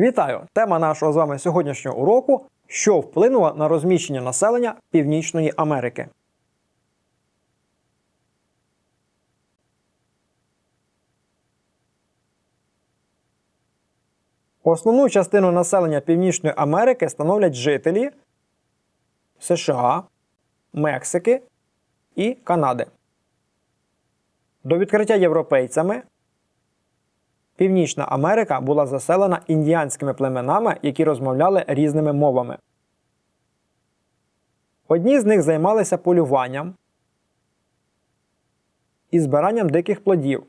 Вітаю! Тема нашого з вами сьогоднішнього уроку що вплинуло на розміщення населення Північної Америки. Основну частину населення Північної Америки становлять жителі США, Мексики і Канади. До відкриття європейцями Північна Америка була заселена індіанськими племенами, які розмовляли різними мовами. Одні з них займалися полюванням і збиранням диких плодів,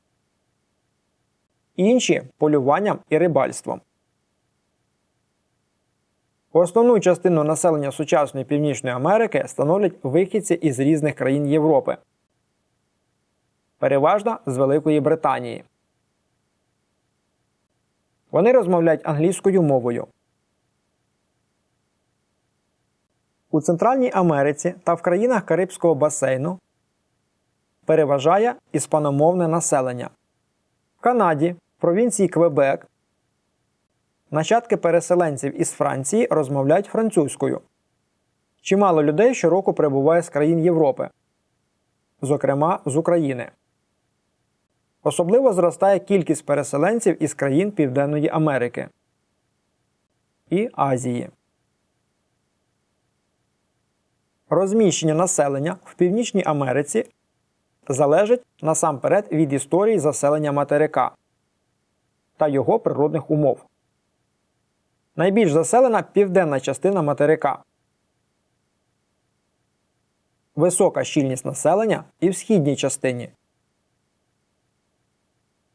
інші полюванням і рибальством. Основну частину населення сучасної Північної Америки становлять вихідці із різних країн Європи, переважно з Великої Британії. Вони розмовляють англійською мовою. У Центральній Америці та в країнах Карибського басейну переважає іспаномовне населення. В Канаді, провінції Квебек, нащадки переселенців із Франції розмовляють французькою. Чимало людей щороку прибуває з країн Європи, зокрема з України. Особливо зростає кількість переселенців із країн Південної Америки і Азії. Розміщення населення в Північній Америці залежить насамперед від історії заселення материка та його природних умов. Найбільш заселена південна частина материка. Висока щільність населення і в східній частині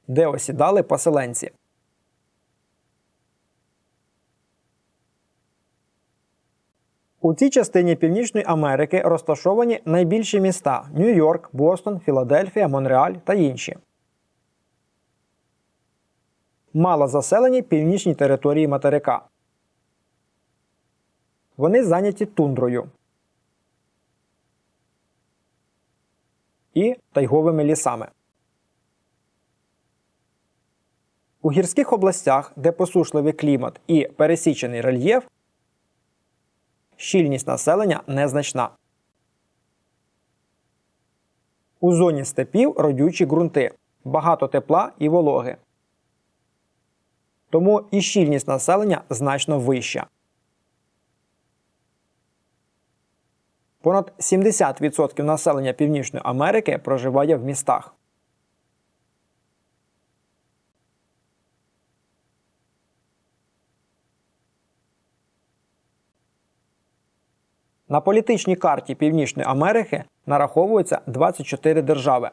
де осідали поселенці. У цій частині Північної Америки розташовані найбільші міста Нью-Йорк, Бостон, Філадельфія, Монреаль та інші. Мало заселені північні території материка. Вони зайняті тундрою і тайговими лісами. У гірських областях, де посушливий клімат і пересічений рельєф, щільність населення незначна. У зоні степів родючі ґрунти, багато тепла і вологи. Тому і щільність населення значно вища. Понад 70% населення Північної Америки проживає в містах. На політичній карті Північної Америки нараховується 24 держави.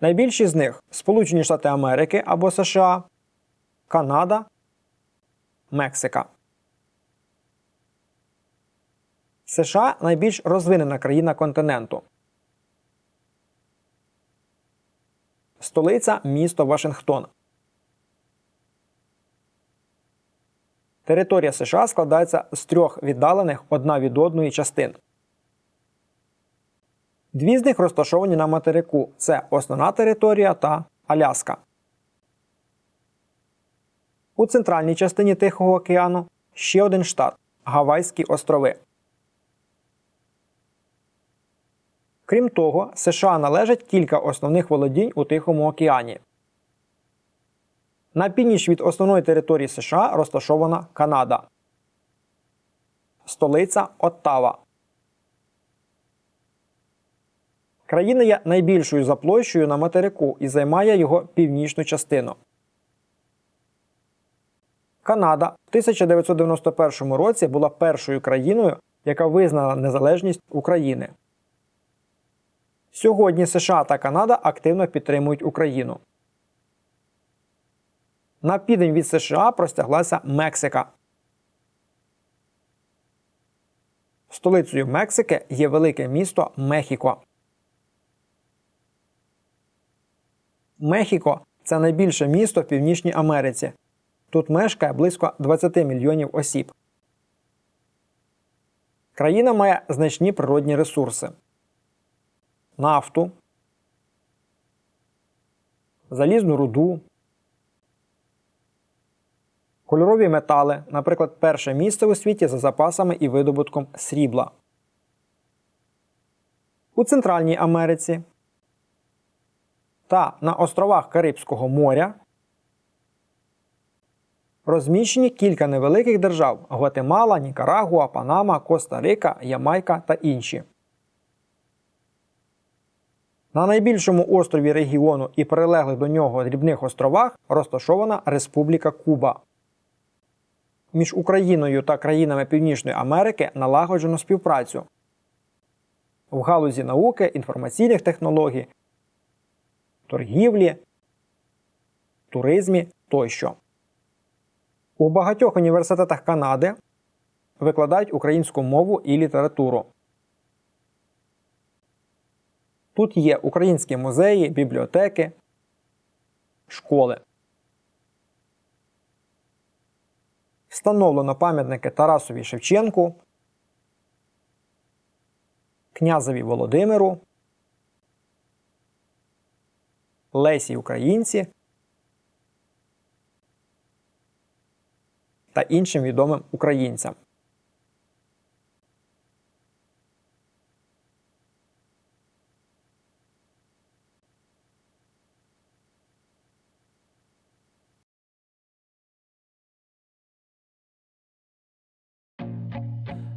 Найбільші з них Сполучені Штати Америки або США, Канада, Мексика. США найбільш розвинена країна континенту. Столиця місто Вашингтон. Територія США складається з трьох віддалених одна від одної частин. Дві з них розташовані на материку це основна територія та Аляска. У центральній частині Тихого океану ще один штат Гавайські острови. Крім того, США належать кілька основних володінь у Тихому океані. На північ від основної території США розташована Канада. Столиця Оттава. Країна є найбільшою за площею на материку і займає його північну частину. Канада в 1991 році була першою країною, яка визнала незалежність України. Сьогодні США та Канада активно підтримують Україну. На південь від США простяглася Мексика. Столицею Мексики є велике місто Мехіко. Мехіко це найбільше місто в Північній Америці. Тут мешкає близько 20 мільйонів осіб. Країна має значні природні ресурси: нафту, залізну руду, кольорові метали, наприклад, перше місце у світі за запасами і видобутком срібла. У Центральній Америці та на островах Карибського моря розміщені кілька невеликих держав Гватемала, Нікарагуа, Панама, Коста-Рика, Ямайка та інші. На найбільшому острові регіону і прилеглих до нього дрібних островах розташована Республіка Куба. Між Україною та країнами Північної Америки налагоджено співпрацю в галузі науки, інформаційних технологій, торгівлі, туризмі тощо. У багатьох університетах Канади викладають українську мову і літературу. Тут є українські музеї, бібліотеки, школи. Встановлено пам'ятники Тарасові Шевченку, князеві Володимиру, Лесі Українці та іншим відомим українцям.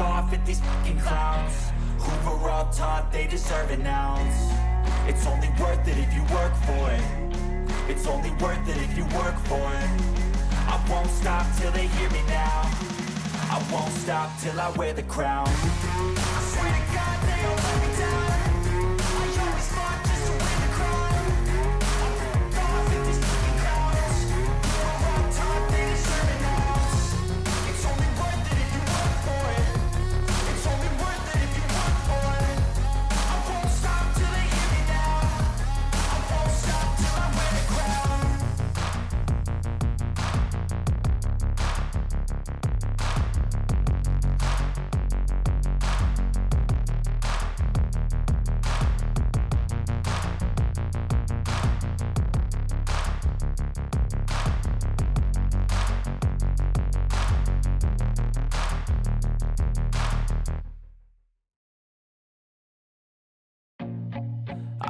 off at these fucking clowns who were all taught they deserve an ounce. It's only worth it if you work for it. It's only worth it if you work for it. I won't stop till they hear me now. I won't stop till I wear the crown. I swear to God, they all let me down. I always fought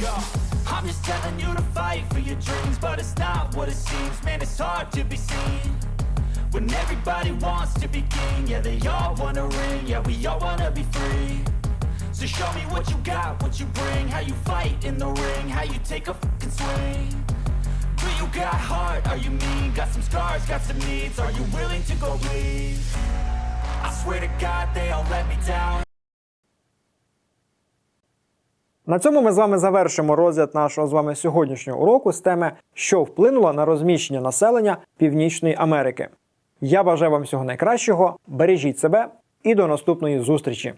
I'm just telling you to fight for your dreams, but it's not what it seems. Man, it's hard to be seen. When everybody wants to be king, yeah, they all wanna ring, yeah, we all wanna be free. So show me what you got, what you bring, how you fight in the ring, how you take a fucking swing. Do you got heart? Are you mean? Got some scars, got some needs. Are you willing to go bleed? I swear to God, they all let me down. На цьому ми з вами завершимо розгляд нашого з вами сьогоднішнього уроку з теми, що вплинуло на розміщення населення Північної Америки. Я бажаю вам всього найкращого, бережіть себе і до наступної зустрічі!